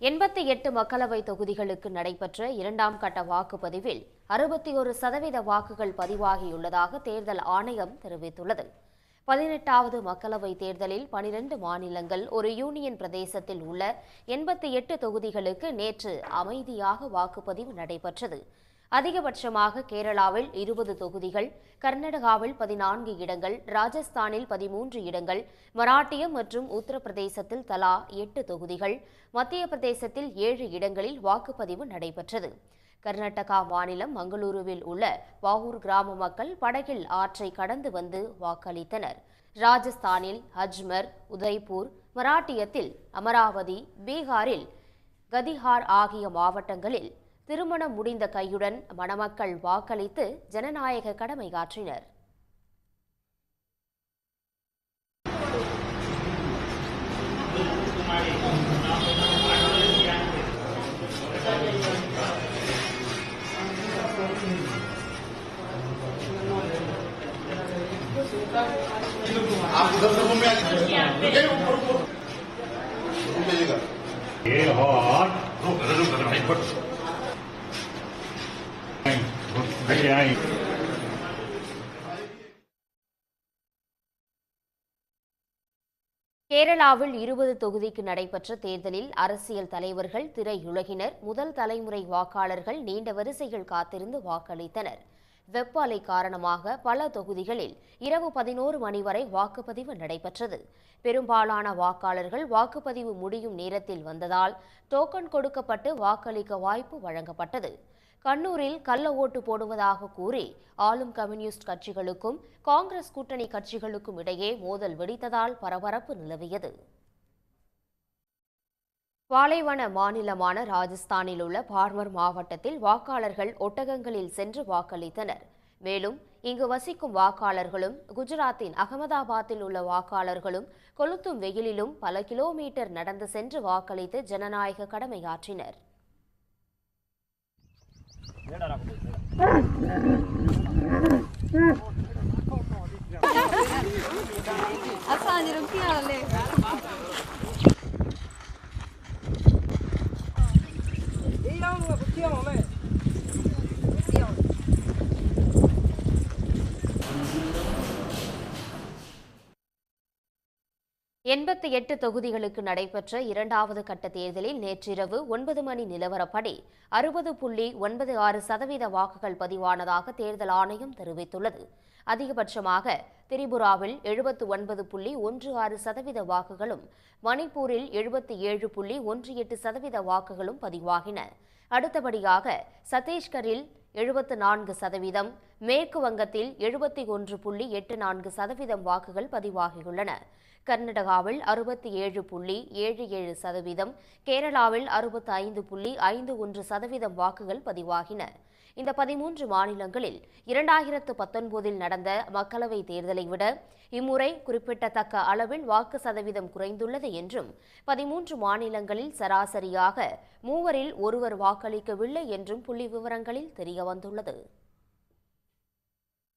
எண்பத்தி எட்டு மக்களவை தொகுதிகளுக்கு நடைபெற்ற இரண்டாம் கட்ட வாக்குப்பதிவில் அறுபத்தி ஒரு சதவீத வாக்குகள் பதிவாகியுள்ளதாக தேர்தல் ஆணையம் தெரிவித்துள்ளது. பதினெட்டாவது மக்களவை தேர்தலில் பனிரெண்டு மாநிலங்கள் ஒரு யூனியன் பிரதேசத்தில் உள்ள எண்பத்தி எட்டு தொகுதிகளுக்கு நேற்று அமைதியாக வாக்குப்பதிவு நடைபெற்றது. அதிகபட்சமாக கேரளாவில் இருபது தொகுதிகள் கர்நாடகாவில் பதினான்கு இடங்கள் ராஜஸ்தானில் பதிமூன்று இடங்கள் மராட்டியம் மற்றும் உத்தரப்பிரதேசத்தில் தலா எட்டு தொகுதிகள் மத்திய பிரதேசத்தில் ஏழு இடங்களில் வாக்குப்பதிவு நடைபெற்றது. கர்நாடகா மாநிலம் மங்களூருவில் உள்ள வாகூர் கிராம மக்கள் படகில் ஆற்றை கடந்து வந்து வாக்களித்தனர். ராஜஸ்தானில் அஜ்மர் உதய்பூர் மராட்டியத்தில் அமராவதி பீகாரில் கதிஹார் ஆகிய மாவட்டங்களில் திருமணம் முடிந்த கையுடன் மணமக்கள் வாக்களித்து ஜனநாயக கடமையாற்றினர் आप उधर से घूम में आइए ऊपर ऊपर घूम जाइएगा ये हॉट रुक रुक रुक Okay. கேரளாவில் இருபது தொகுதிக்கு நடைபெற்ற தேர்தலில் அரசியல் தலைவர்கள் திரையுலகினர் முதல் தலைமுறை வாக்காளர்கள் நீண்ட வரிசைகள் காத்திருந்து வாக்களித்தனர். வெப்பலை காரணமாக பல தொகுதிகளில் இரவு பதினோரு மணி வரை வாக்குப்பதிவு நடைபெற்றது. பெரும்பாலான வாக்காளர்கள் வாக்குப்பதிவு முடியும் நேரத்தில் வந்ததால் டோக்கன் கொடுக்கப்பட்டு வாக்களிக்க வாய்ப்பு வழங்கப்பட்டது. கண்ணூரில் கள்ள ஓட்டு போடுவதாக கூறி ஆளும் கம்யூனிஸ்ட் கட்சிகளுக்கும் காங்கிரஸ் கூட்டணி கட்சிகளுக்கும் இடையே மோதல் வெடித்ததால் பரபரப்பு நிலவியது. பாலைவன மாநிலமான ராஜஸ்தானில் உள்ள பார்மர் மாவட்டத்தில் வாக்காளர்கள் ஒட்டகங்களில் சென்று வாக்களித்தனர். மேலும் இங்கு வசிக்கும் வாக்காளர்களும் குஜராத்தின் அகமதாபாத்தில் உள்ள வாக்காளர்களும் கொளுத்தும் வெயிலிலும் பல கிலோமீட்டர் நடந்து சென்று வாக்களித்து ஜனநாயக கடமையாற்றினர். असांजी रुकी हले எண்பத்தி எட்டு தொகுதிகளுக்கு நடைபெற்ற இரண்டாவது கட்ட தேர்தலில் நேற்றிரவு ஒன்பது மணி நிலவரப்படி அறுபது புள்ளி ஒன்பது ஆறு சதவீத வாக்குகள் பதிவானதாக தேர்தல் ஆணையம் தெரிவித்துள்ளது. அதிகபட்சமாக திரிபுராவில் எழுபத்து ஒன்பது புள்ளி ஒன்று ஆறு சதவீத வாக்குகளும் மணிப்பூரில் எழுபத்தி ஏழு புள்ளி ஒன்று எட்டு சதவீத வாக்குகளும் பதிவாகின. அடுத்தபடியாக சத்தீஸ்கரில் எழுபத்து நான்கு சதவீதம் மேற்கு வங்கத்தில் எழுபத்தி ஒன்று புள்ளி எட்டு நான்கு சதவீதம் வாக்குகள் பதிவாகியுள்ளன. கர்நாடகாவில் அறுபத்தி ஏழு புள்ளி ஏழு ஏழு சதவீதம் கேரளாவில் அறுபத்தி ஐந்து புள்ளி ஐந்து ஒன்று சதவீதம் வாக்குகள் பதிவாகின. இந்த பதிமூன்று மாநிலங்களில் இரண்டாயிரத்து பத்தொன்பதில் நடந்த மக்களவைத் தேர்தலை விட இம்முறை குறிப்பிடத்தக்க அளவில் வாக்கு சதவீதம் குறைந்துள்ளது என்றும் பதிமூன்று மாநிலங்களில் சராசரியாக மூவரில் ஒருவர் வாக்களிக்கவில்லை என்றும் புள்ளி விவரங்களில் தெரியவந்துள்ளது.